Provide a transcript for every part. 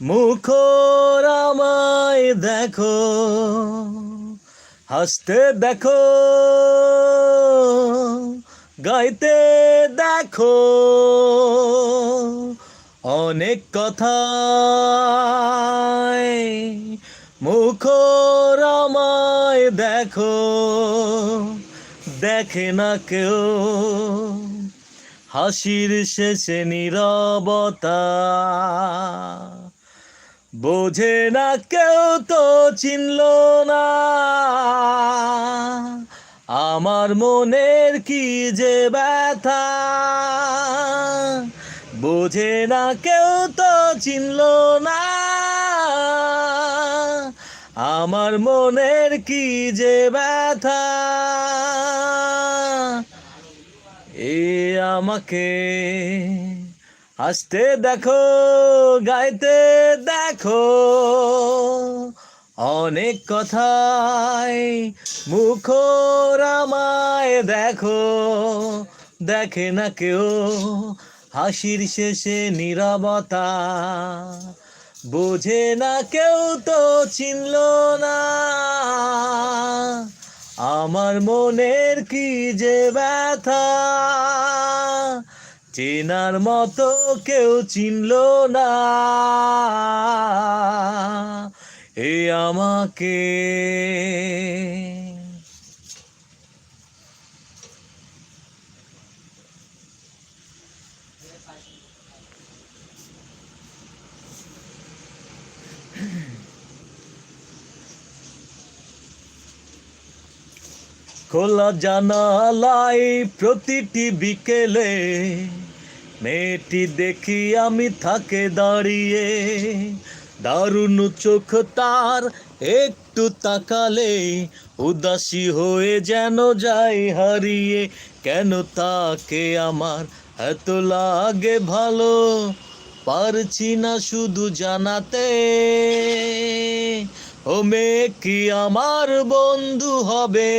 মুখর আমায় দেখো, হাসতে দেখো, গাইতে দেখো। অনেক কথা মুখর আমায় দেখো, দেখে না কেউ। হাসির শেষে নীরবতা। বোঝে না কেউ তো চিনল না। আমার মনের কি যে ব্যথা। বোঝে না কেউ তো চিনল না। আমার মনের কি যে ব্যথা। এ আমাকে হাসতে দেখো, গাইতে দেখো, অনেক কথাই মুখর আমায় দেখো। দেখে না কেউ হাসির শেষে নীরবতা, বোঝে না কেউ তো চিনল না। আমার মনের কি যে ব্যথা চেনার মতো কেউ চিনল না। এ আমাকে। খোলা জানালাই প্রতিটি বিকেলে মেয়েটি দেখি আমি থাকে দাঁড়িয়ে। দারুণ চোখ তার, একটু তাকালে উদাসী হয়ে যেন যাই হারিয়ে। কেন তাকে আমার এত লাগে ভালো? পারছি না শুধু জানাতে। ও মেয়ে কি আমার বন্ধু হবে?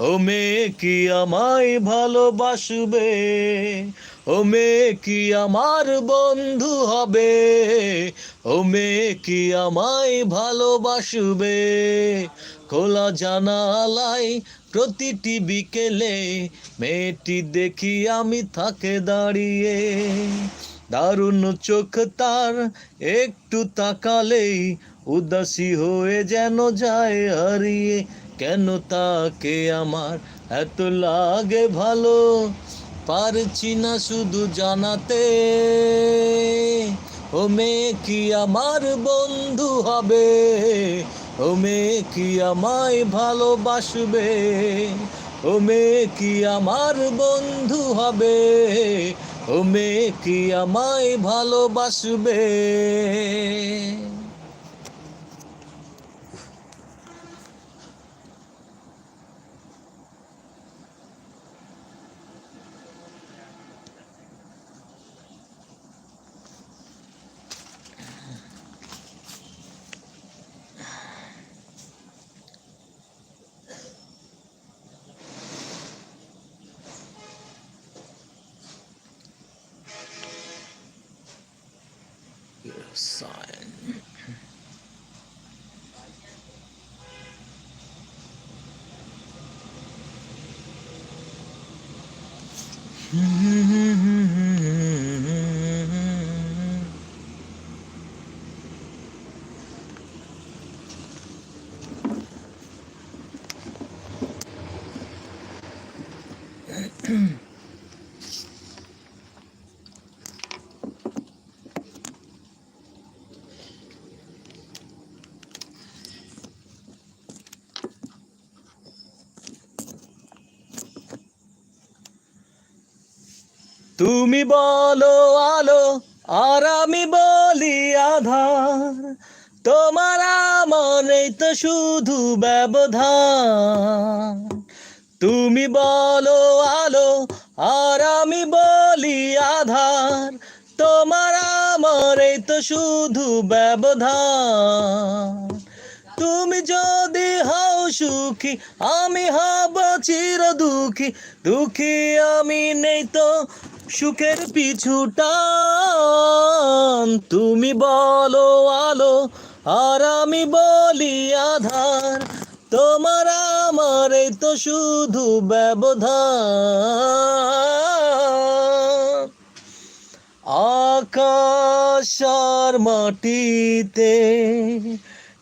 ও মেয়ে কি আমায় ভালোবাসবে? ও মেয়ে কি আমার বন্ধু হবে? ও মেয়ে কি আমায় ভালোবাসবে? খোলা জানালায় প্রতিটি বিকেলে মেয়েটি দেখি আমি থাকে দাঁড়িয়ে। দারুণ চোখ তার একটু তাকালেই উদাসী হয়ে যেন যায় হারিয়ে। কেন তাকে আমার এত লাগে ভালো? পারছি না শুধু জানাতে। ও মেয়ে কি আমার বন্ধু হবে? ও মেয়ে কি আমায় ভালোবাসবে? ও মেয়ে কি আমার বন্ধু হবে? ও মেয়ে কি আমায় ভালোবাসবে? Sign. তুমি বলো আলো, আর আমি বলি আধার। তোমার মনে তো শুধু ব্যবধান। তুমি বলো আলো, আর আমি বলি আধার। তোমার মনে তো শুধু ব্যবধান। তুমি যদি হও সুখী, আমি হব চির দুঃখী দুঃখী আমি নেই তো সুখের পিছুটান তুমি বলো আলো, আর আমি বলি আধার। তোমার আমার তো শুধু ব্যবধান। আকাশ আর মাটিতে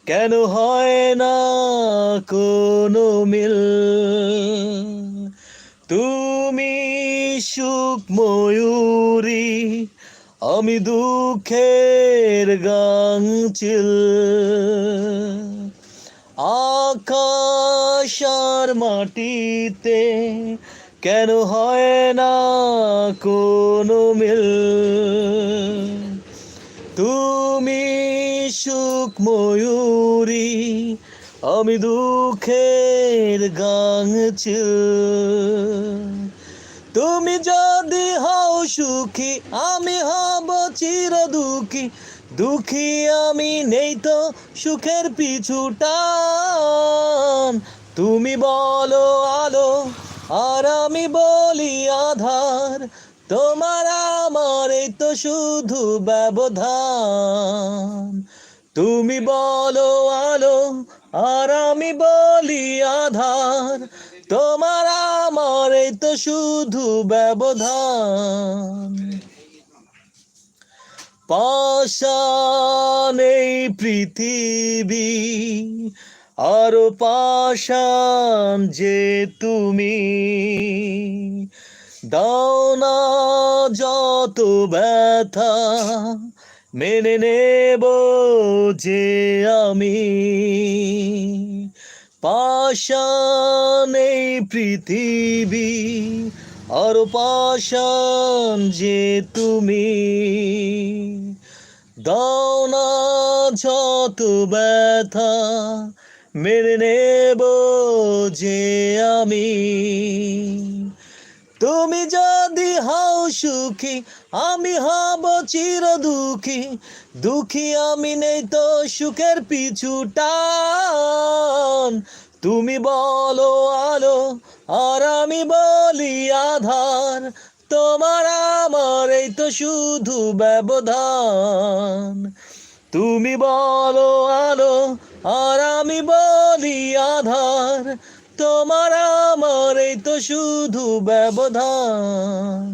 কেন হয় না কোনো মিল? তুমি সুখ ময়ূরী, আমি দুঃখের গাংচিল আকাশ আর মাটিতে কেন হয় না কোনো মিল? তুমি সুখ ময়ূরী, আমি দুঃখের গাংছিল তুমি যদি হও সুখী, আমি হব চির দুঃখী। দুঃখী আমি নেই তো সুখের পিছু টান। তুমি বলো আলো, আর আমি বলি আধার। তোমার আমার এই তো শুধু ব্যবধান। তুমি বলো আলো, আর আমি বলি আধার। তোমার আমার এই তো শুধু ব্যবধান। পাশান এই পৃথিবী, আরও পাশান যে তুমি। দাও না যত ব্যথা, মেনে নেব যে আমি। পাশান এই পৃথিবী, আর পাশান যে তুমি। দাও না যত ব্যথা, মেনে নেব যে আমি। তুমি যদি হও সুখী, আমি হব চির দুঃখী। দুঃখী আমি নেই তো সুখের পিছুটান তুমি বলো আলো, আর আমি বলি আধার। তোমার আমার এই তো শুধু ব্যবধান। তুমি বলো আলো, আর আমি বলি আধার। তোমার আমার এই তো শুধু ব্যবধান।